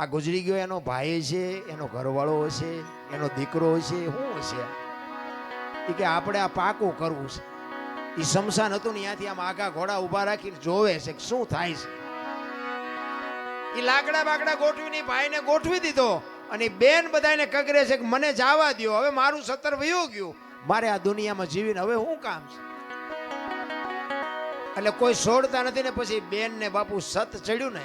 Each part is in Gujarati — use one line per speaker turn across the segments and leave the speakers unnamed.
આ ગુજરી ગયો, એનો ભાઈ છે, એનો ઘરવાળો હશે એનો દીકરો હશે શું હશે એ કે આપણે આ પાકું કરવું છે. એ શમશાન હતું ને ત્યાંથી આમ આગા ઘોડા ઊભા રાખીને જોવે છે કે શું થાય છે. એ લાકડા બાકડા ગોઠવીને ભાઈને ગોઠવી દીધો અને બેન બધાને કગરે છે કે મને જવા દ્યો, હવે મારું સત્તર વયું ગયું. મારે આ દુનિયામાં જીવીને હવે શું કામ છે? એટલે કોઈ છોડતા નથી ને પછી બેન ને બાપુ સત ચડ્યું ને.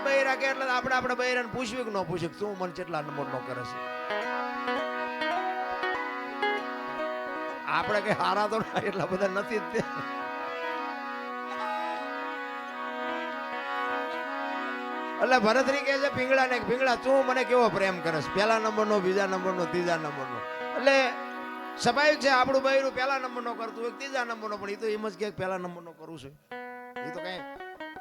આપણા બૈરા કે એટલે આપણે આપણા બૈરાને પૂછવી કે ન પૂછ્યું તું મને કેટલા નંબર નો કરે છે? આપણે કઈ હારા તો એટલા બધા નથી જ એટલે ભરતરી કહે છે પીંગળા ને પીંગળા તું મને કેવો પ્રેમ કરસ પહેલા નંબરનો, બીજા નંબરનો, ત્રીજા નંબરનો. એટલે સ્વાભાવિક છે, આપણું બૈરું પહેલા નંબરનો કરતું હોય ત્રીજા નંબરનો, પણ એ તો એમ જ કે પહેલા નંબરનો કરું છું. એ તો કઈ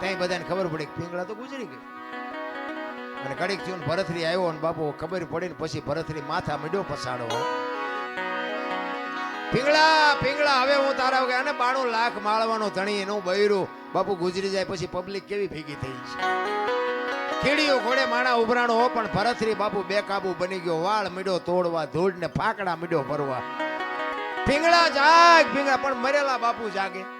ત્યાં બધાને ખબર પડી પિંગળા તો ગુજરી ગઈ. અને કડીક થયું ભરતરી આવ્યો ને બાપુ, ખબર પડી ને પછી ભરતરી માથા મીડ્યો પસાડો પિંગળા પિંગળા, હવે હું તારા વગર અને બાણું લાખ માળવાનો ધણી એનું બૈરું. બાપુ ગુજરી જાય પછી પબ્લિક કેવી ભેગી થઈ છે? કીડીઓ ઘોડે માણા ઉભરાણો હો, પણ ભરતરી બાપુ બેકાબુ બની ગયો. વાળ મીડો તોડવા ધૂળ ને ફાકડા મીડો ભરવા. પીંગળા જાગ, પીંગળા, પણ મરેલા બાપુ જાગે.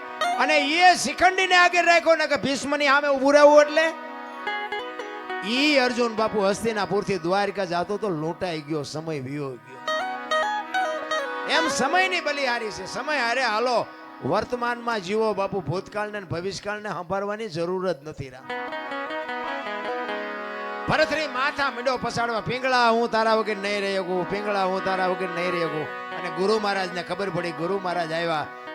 અને એ શિખંડીને આગળ રાખ્યો ને કે ભીષ્મની સામે ઉભું રહેવું એટલે? ઈ અર્જુન બાપુ હસ્તિનાપુરથી દ્વારકા જાતો તો લૂંટાઈ ગયો, સમય વિયો ગયો. એમ સમયની બલિહારી છે. સમય હારે હાલો, વર્તમાનમાં જીવો બાપુ, ભૂતકાળને ભવિષ્યકાળને સંભાળવાની જરૂર જ નથી રા ભરતરી માથા મીડો પસાડવા, પિંગળા, હું તારા વગર નહીં રહી શકું, પિંગળા, હું તારા વગર નહીં રહી શકું. અને ગુરુ મહારાજને ખબર પડી, ગુરુ મહારાજ આવ્યા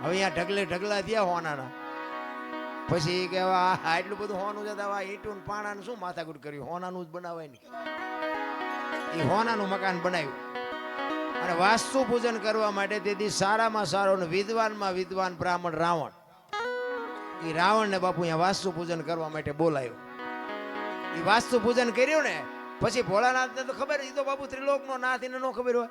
હવે અહીંયા ઢગલે ઢગલા થયા હોનાના. પછી કે આટલું બધું હોનું છે, તો હવે આ ઈંટું પાણાનું શું માથાકૂટ કર્યું? હોનાનું જ બનાવાય નહીં એ હોનાનું મકાન બનાવ્યું. અને વાસ્તુ પૂજન કરવા માટે તેથી સારામાં સારો ને વિદ્વાનમાં વિદ્વાન બ્રાહ્મણ રાવણ. એ રાવણને બાપુ અહીંયા વાસ્તુ પૂજન કરવા માટે બોલાયો. એ વાસ્તુ પૂજન કર્યું ને, પછી ભોળાનાથને તો ખબર એ તો બાપુ ત્રિલોકનો નાથ, એને ન ખબર હોય.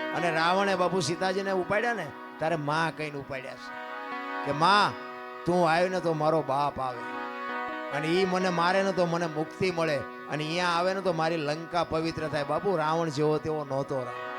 અને રાવણે બાપુ સીતાજીને ઉપાડ્યા ને તારે માં કહીને ઉપાડ્યા છે કે, માં, તું આવ્યો ને તો મારો બાપ આવે. અને એ મને મારે ને તો મને મુક્તિ મળે. અને અહીંયા આવે ને તો મારી લંકા પવિત્ર થાય. બાપુ રાવણ જેવો તેવો નહોતો રામ